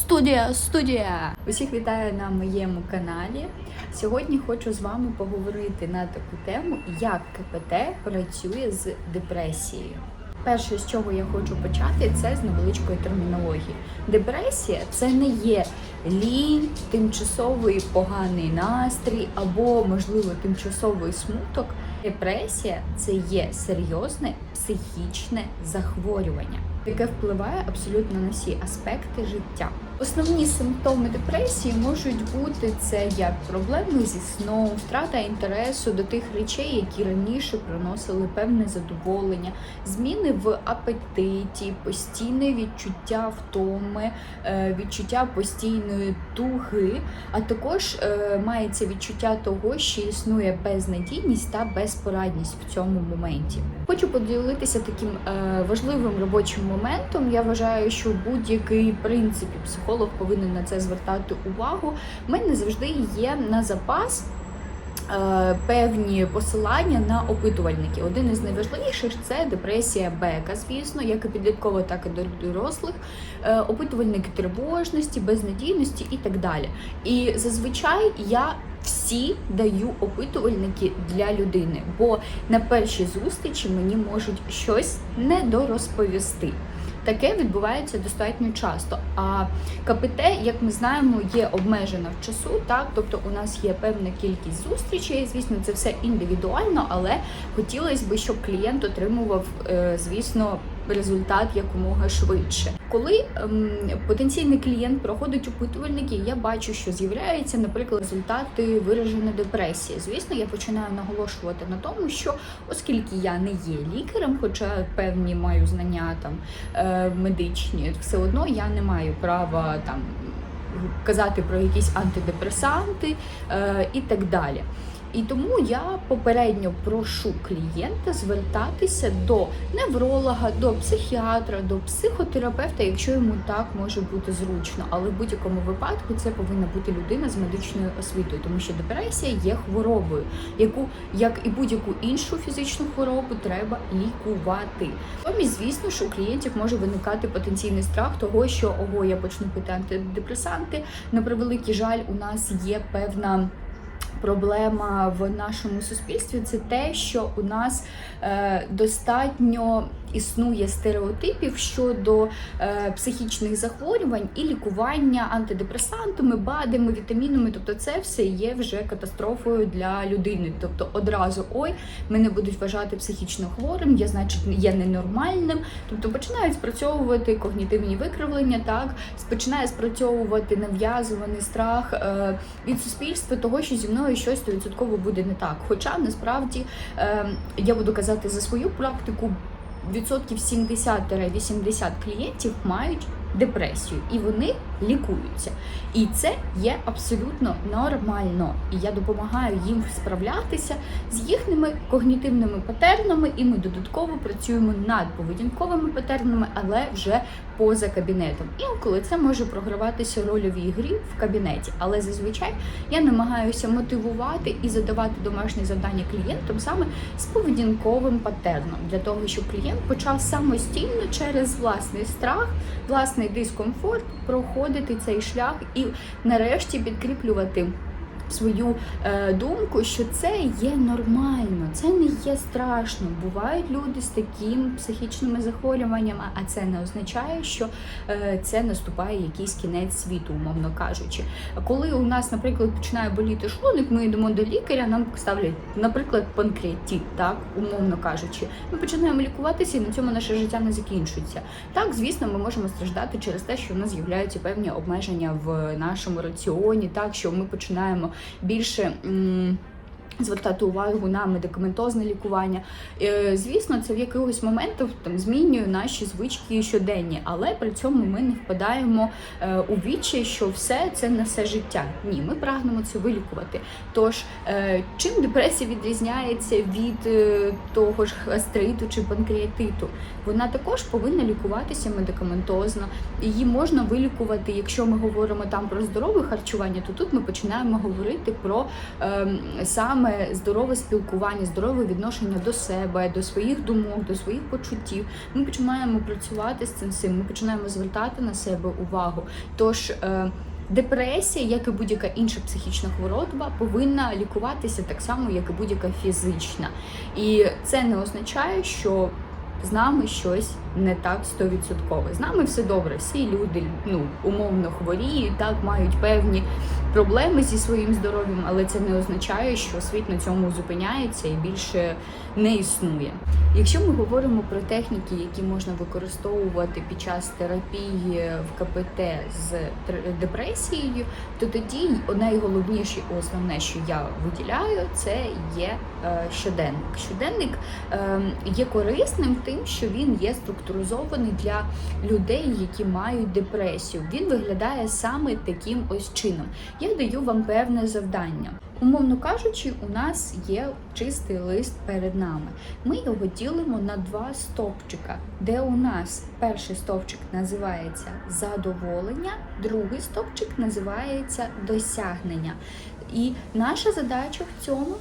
Студія, студія! Усіх вітаю на моєму каналі. Сьогодні хочу з вами поговорити на таку тему, як КПТ працює з депресією. Перше, з чого я хочу почати, це з невеличкої термінології. Депресія це не є лінь, тимчасовий поганий настрій або, можливо, тимчасовий смуток. Депресія це є серйозне психічне захворювання, яке впливає абсолютно на всі аспекти життя. Основні симптоми депресії можуть бути це як проблеми зі сном, втрата інтересу до тих речей, які раніше приносили певне задоволення, зміни в апетиті, постійне відчуття втоми, е, відчуття постійної туги, а також е, мається відчуття того, що існує безнадійність та безпорадність в цьому моменті. Хочу поділитися таким е, важливим робочим моментом. Я вважаю, що будь-який принципі психолог повинен на це звертати увагу. У мене завжди є на запас. е, Певні посилання на опитувальники. Один із найважливіших це депресія бека, звісно, як і підліткова, так і до дорослих, Е, опитувальники тривожності, безнадійності і так далі. І зазвичай я всі даю опитувальники для людини, бо на першій зустрічі мені можуть щось недорозповісти. Таке відбувається достатньо часто. А КПТ, як ми знаємо, є обмежена в часу. Так, тобто у нас є певна кількість зустрічей. Звісно, це все індивідуально, але хотілося б, щоб клієнт отримував, е, звісно, результат якомога швидше. Коли ем, потенційний клієнт проходить опитувальники, я бачу, що з'являються, наприклад, результати вираженої депресії. Звісно, я починаю наголошувати на тому, що оскільки я не є лікарем, хоча певні маю знання там е, медичні, все одно я не маю права там казати про якісь антидепресанти е, і так далі. І тому я попередньо прошу клієнта звертатися до невролога, до психіатра, до психотерапевта, якщо йому так може бути зручно. Але в будь-якому випадку це повинна бути людина з медичною освітою, тому що депресія є хворобою, яку, як і будь-яку іншу фізичну хворобу, треба лікувати. Натомість, звісно, що у клієнтів може виникати потенційний страх того, що ого, я почну пити антидепресанти. На превеликий жаль, у нас є певна. Проблема в нашому суспільстві це те, що у нас е, достатньо існує стереотипів щодо е, психічних захворювань і лікування антидепресантами, БАДами, вітамінами. Тобто, це все є вже катастрофою для людини. Тобто, одразу ой, мене будуть вважати психічно хворим, я значить є ненормальним. Тобто починають спрацьовувати когнітивні викривлення, так починає спрацьовувати нав'язуваний страх е, від суспільства, того, що зі мною щось 100% буде не так. Хоча насправді е, я буду казати за свою практику. Відсотків 70-80 клієнтів мають депресію і вони лікуються. І це є абсолютно нормально. І я допомагаю їм справлятися з їхніми когнітивними патернами, і ми додатково працюємо над поведінковими патернами, але вже поза кабінетом. Інколи це може програватися рольовій грі в кабінеті, але зазвичай я намагаюся мотивувати і задавати домашні завдання клієнтам саме з поведінковим патерном, для того, щоб клієнт почав самостійно через власний страх, власний дискомфорт проходити цей шлях і нарешті підкріплювати. Свою е, думку, що це є нормально, це не є страшно. Бувають люди з такими психічними захворюваннями, а це не означає, що е, це наступає якийсь кінець світу, умовно кажучи. Коли у нас, наприклад, починає боліти шлунок, ми йдемо до лікаря, нам ставлять, наприклад, панкреатит, так умовно кажучи, ми починаємо лікуватися, і на цьому наше життя не закінчується. Так, звісно, ми можемо страждати через те, що в нас з'являються певні обмеження в нашому раціоні, так що ми починаємо більше. м, Звертати увагу на медикаментозне лікування. Е, Звісно, це в якихось моментах там змінює наші звички щоденні, але при цьому ми не впадаємо е, у вічі, що все це на все життя. Ні, ми прагнемо це вилікувати. Тож, е, чим депресія відрізняється від того ж гастриту чи панкреатиту? Вона також повинна лікуватися медикаментозно. Її можна вилікувати, якщо ми говоримо там про здорове харчування, то тут ми починаємо говорити про ем, саме саме здорове спілкування, здорове відношення до себе, до своїх думок, до своїх почуттів. Ми починаємо працювати з цим всім, ми починаємо звертати на себе увагу. Тож е, Депресія, як і будь-яка інша психічна хвороба, повинна лікуватися так само, як і будь-яка фізична. І це не означає, що з нами щось не так стовідсотково. З нами все добре. Всі люди ну умовно хворіють, так мають певні проблеми зі своїм здоров'ям, але це не означає, що світ на цьому зупиняється і більше не існує. Якщо ми говоримо про техніки, які можна використовувати під час терапії в КПТ з депресією, то тоді найголовніше і основне, що я виділяю, це є е, щоденник. Щоденник е, є корисним тим, що він є структуризований для людей, які мають депресію. Він виглядає саме таким ось чином. Я даю вам певне завдання. Умовно кажучи, у нас є чистий лист перед нами. Ми його ділимо на два стовпчика, де у нас перший стовпчик називається задоволення, другий стовпчик називається досягнення. І наша задача в цьому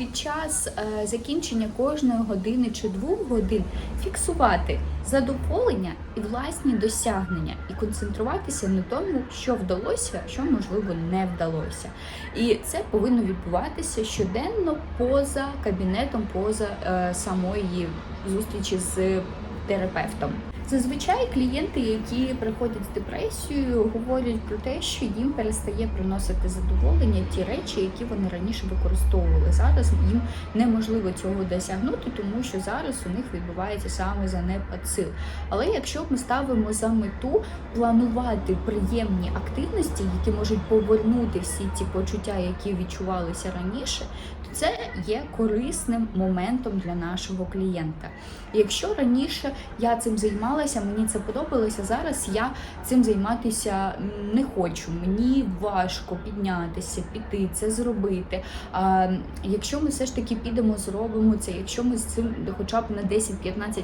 під час е, закінчення кожної години чи двох годин фіксувати задоволення і власні досягнення, і концентруватися на тому, що вдалося, що можливо не вдалося. І це повинно відбуватися щоденно поза кабінетом, поза е, самої зустрічі з терапевтом. Зазвичай клієнти, які приходять з депресією, говорять про те, що їм перестає приносити задоволення ті речі, які вони раніше використовували. Зараз їм неможливо цього досягнути, тому що зараз у них відбувається саме занепад сил. Але якщо ми ставимо за мету планувати приємні активності, які можуть повернути всі ті почуття, які відчувалися раніше, це є корисним моментом для нашого клієнта. Якщо раніше я цим займалася, мені це подобалося. Зараз я цим займатися не хочу. Мені важко піднятися, піти це зробити. А якщо ми все ж таки підемо, зробимо це, якщо ми з цим хоча б на 10-15%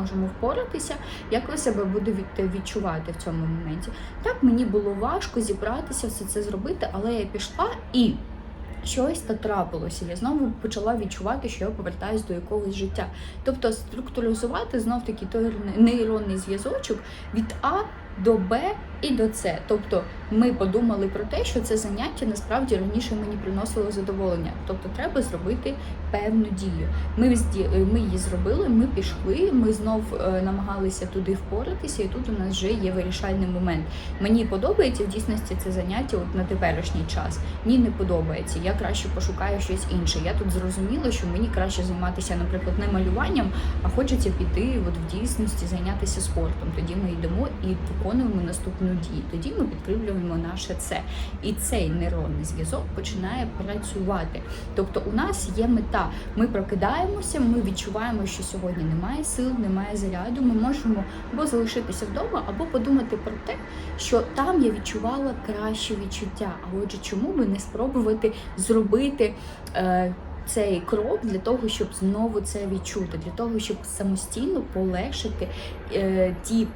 можемо впоратися, як ви себе будете відчувати в цьому моменті? Так мені було важко зібратися, все це зробити, але я пішла і. Щось та трапилося. Я знову почала відчувати, що я повертаюсь до якогось життя. Тобто структуризувати знов таки той нейронний зв'язочок від А до Б і до С. Тобто ми подумали про те, що це заняття насправді раніше мені приносило задоволення. Тобто треба зробити певну дію. Ми зді- ми її зробили, ми пішли, ми знов е, намагалися туди впоратися, і тут у нас вже є вирішальний момент. Мені подобається в дійсності це заняття от на теперішній час. Ні, не подобається. Я краще пошукаю щось інше. Я тут зрозуміла, що мені краще займатися, наприклад, не малюванням, а хочеться піти от в дійсності зайнятися спортом. Тоді ми йдемо і виконуємо наступну дію. Тоді ми підкріплюємо наше це. І цей нейронний зв'язок починає працювати. Тобто, у нас є мета. Ми прокидаємося, ми відчуваємо, що сьогодні немає сил, немає заряду. Ми можемо або залишитися вдома, або подумати про те, що там я відчувала краще відчуття. А отже, чому би не спробувати зробити. Е, цей крок для того, щоб знову це відчути, для того, щоб самостійно полегшити е, ті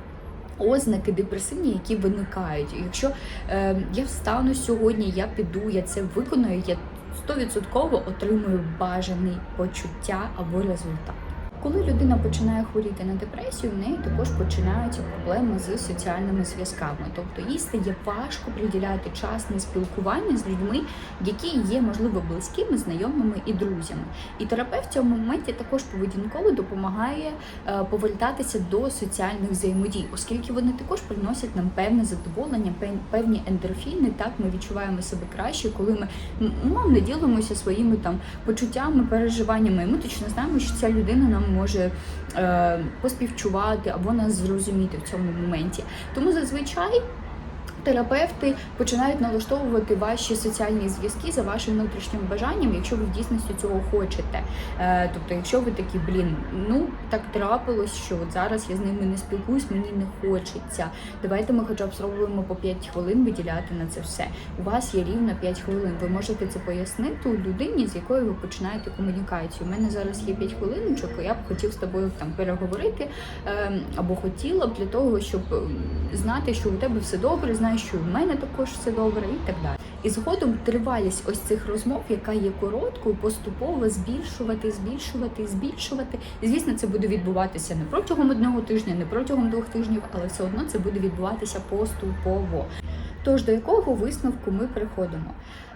ознаки депресивні, які виникають. Якщо е, я встану сьогодні, я піду, я це виконую, я 100% отримую бажаний почуття або результат. Коли людина починає хворіти на депресію, в неї також починаються проблеми з соціальними зв'язками. Тобто їй стає важко приділяти час на спілкування з людьми, які є, можливо, близькими, знайомими і друзями. І терапевт в цьому моменті також поведінково допомагає е, повертатися до соціальних взаємодій, оскільки вони також приносять нам певне задоволення, певні ендорфіни. Так ми відчуваємо себе краще, коли ми умовно ділимося своїми там почуттями, переживаннями. І ми точно знаємо, що ця людина нам може е, поспівчувати або нас зрозуміти в цьому моменті. Тому зазвичай. Терапевти починають налаштовувати ваші соціальні зв'язки за вашим внутрішнім бажанням, якщо ви в дійсності цього хочете. Е, тобто, якщо ви такі, блін, ну так трапилось, що от зараз я з ними не спілкуюсь, мені не хочеться. Давайте ми хоча б спробуємо по 5 хвилин виділяти на це все. У вас є рівно 5 хвилин. Ви можете це пояснити людині, з якою ви починаєте комунікацію. У мене зараз є 5 хвилиночок, і я б хотів з тобою там переговорити е, або хотіла б для того, щоб знати, що у тебе все добре, знаєш, що в мене також все добре, і так далі. І згодом тривалість ось цих розмов, яка є короткою, поступово збільшувати, збільшувати, збільшувати. І, звісно, це буде відбуватися не протягом одного тижня, не протягом двох тижнів, але все одно це буде відбуватися поступово. Тож до якого висновку ми приходимо?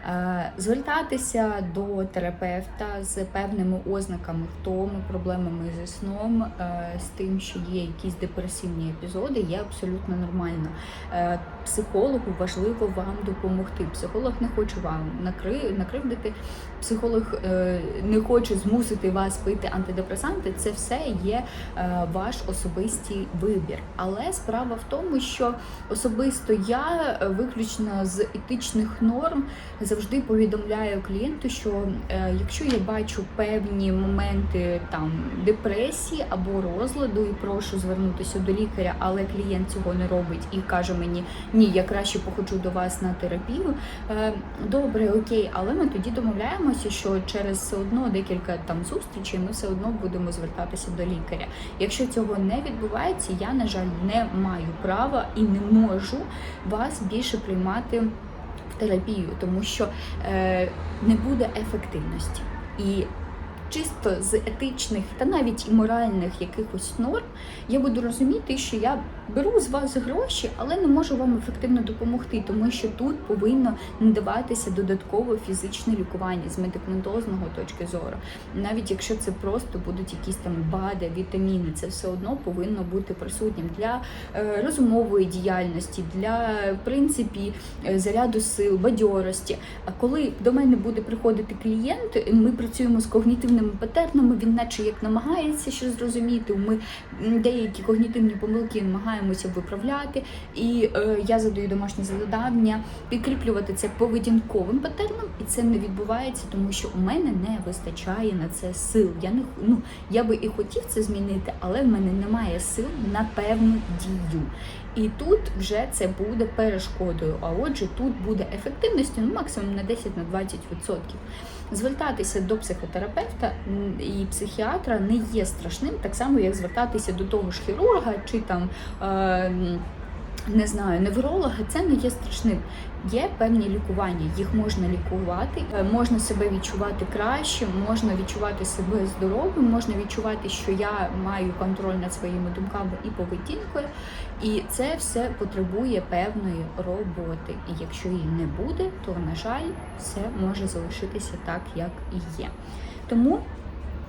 Е, Звертатися до терапевта з певними ознаками втоми, проблемами зі сном, е, з тим, що є якісь депресивні епізоди, є абсолютно нормально. Е, Психологу важливо вам допомогти. Психолог не хоче вам накривдити, психолог не хоче змусити вас пити антидепресанти. Це все є ваш особистий вибір. Але справа в тому, що особисто я виключно з етичних норм завжди повідомляю клієнту, що е, якщо я бачу певні моменти там депресії або розладу, і прошу звернутися до лікаря, але клієнт цього не робить і каже мені ні, я краще походжу до вас на терапію. Е, Добре, окей, але ми тоді домовляємося, що через все одно декілька там зустрічей ми все одно будемо звертатися до лікаря. Якщо цього не відбувається, я на жаль не маю права і не можу вас більше приймати терапію, тому що е, не буде ефективності. І чисто з етичних та навіть і моральних якихось норм я буду розуміти, що я беру з вас гроші, але не можу вам ефективно допомогти, тому що тут повинно надаватися додаткове фізичне лікування з медикаментозного точки зору. Навіть якщо це просто будуть якісь там БАДи, вітаміни, це все одно повинно бути присутнім для е, розумової діяльності, для в принципі е, заряду сил, бадьорості. А коли до мене буде приходити клієнт, ми працюємо з когнітивними патернами, він наче як намагається щось зрозуміти. Ми деякі когнітивні помилки намагаємося виправляти, і е, я задаю домашні завдання, підкріплювати це поведінковим патерном, і це не відбувається, тому що у мене не вистачає на це сил. Я не ну, я би і хотів це змінити, але в мене немає сил на певну дію. І тут вже це буде перешкодою. А отже, тут буде ефективністю ну, максимум на 10-20%. Звертатися до психотерапевта і психіатра не є страшним, так само як звертатися до того ж хірурга чи там. Не знаю, невролога це не є страшним. Є певні лікування, їх можна лікувати, е, можна себе відчувати краще, можна відчувати себе здоровим, можна відчувати, що я маю контроль над своїми думками і поведінкою, і це все потребує певної роботи. І якщо її не буде, то на жаль, все може залишитися так, як і є. Тому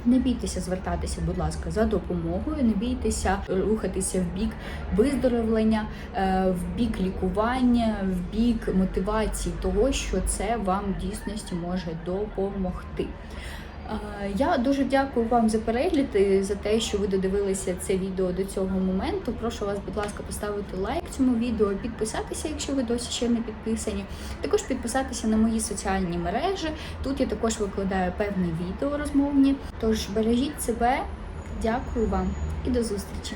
не бійтеся звертатися, будь ласка, за допомогою, не бійтеся рухатися в бік виздоровлення, е, в бік лікування, в бік мотивації того, що це вам в дійсності може допомогти. Я дуже дякую вам за перегляд і за те, що ви додивилися це відео до цього моменту. Прошу вас, будь ласка, поставити лайк цьому відео, підписатися, якщо ви досі ще не підписані. Також підписатися на мої соціальні мережі. Тут я також викладаю певні відео розмовні. Тож бережіть себе, дякую вам і до зустрічі!